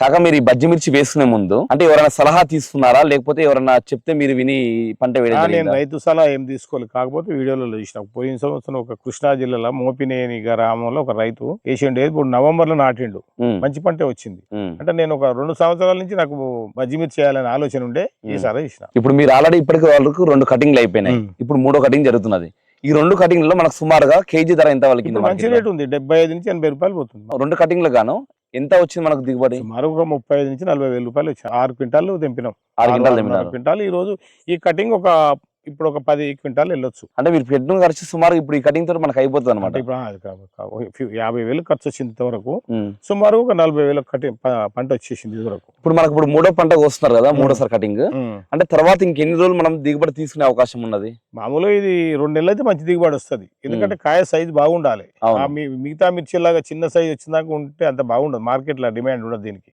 కాక మీరు ఈ బజ్జి మిర్చి వేసుకునే ముందు అంటే ఎవరైనా సలహా తీసుకున్నారా? లేకపోతే ఎవరైనా చెప్తే మీరు విని పంట వేయడం నేను? రైతు సలహా ఏం తీసుకోవాలి కాకపోతే వీడియోలలో చూసిన. పోయిన సంవత్సరం ఒక కృష్ణా జిల్లాలో మోపినేని గ్రామంలో ఒక రైతు వేసిండు ఇప్పుడు నవంబర్లో నాటిండు. మంచి పంటే వచ్చింది. అంటే నేను ఒక రెండు సంవత్సరాల నుంచి నాకు బజ్జిమిర్చి చేయాలనే ఆలోచన ఉండే. ఈసారి ఇచ్చిన ఇప్పుడు మీరు ఆల్రెడీ ఇప్పటికి వాళ్ళకు రెండు కటింగ్లు అయిపోయినాయి. ఇప్పుడు మూడో కటింగ్ జరుగుతున్నది. ఈ రెండు కటింగ్లలో మనకు సుమారుగా కేజీ ధర ఎంత వాళ్ళకి మంచి రేట్ ఉంది. డెబ్బై ఐదు నుంచి ఎనభై రూపాయలు పోతుంది. రెండు కటింగ్లు గాను ఎంత వచ్చింది మనకు దిగుబడి? సుమారు ఒక ముప్పై ఐదు నుంచి నలభై వేల రూపాయలు వచ్చాయి. ఆరు క్వింటాలు తెంపినాం. ఆరు క్వింటాలు క్వింటాలు ఈ రోజు ఈ కటింగ్ ఒక ఇప్పుడు ఒక పది క్వింటాలు వెళ్ళొచ్చు. అంటే మీరు పెట్టిన ఖర్చు సుమారు ఇప్పుడు ఈ కటింగ్ తోటి మనకు అయిపోతుంది అనమాట ఇప్పుడు యాభై వేలు ఖర్చు వచ్చింది ఇంతవరకు. సుమారు ఒక నలభై వేల కటి ప- పంట వచ్చేసింది ఇదివరకు. ఇప్పుడు మనకు ఇప్పుడు మూడో పంట వస్తున్నారు కదా మూడోసారి కటింగ్. అంటే తర్వాత ఇంకెన్ని రోజులు మనం దిగుబడి తీసుకునే అవకాశం ఉన్నది? మామూలుగా ఇది రెండు నెలలు అయితే మంచి దిగుబడి వస్తుంది. ఎందుకంటే కాయ సైజ్ బాగుండాలి. మిగతా మిర్చి లాగా చిన్న సైజ్ వచ్చిందాక ఉంటే అంత బాగుండదు. మార్కెట్లో డిమాండ్ ఉండదు దీనికి.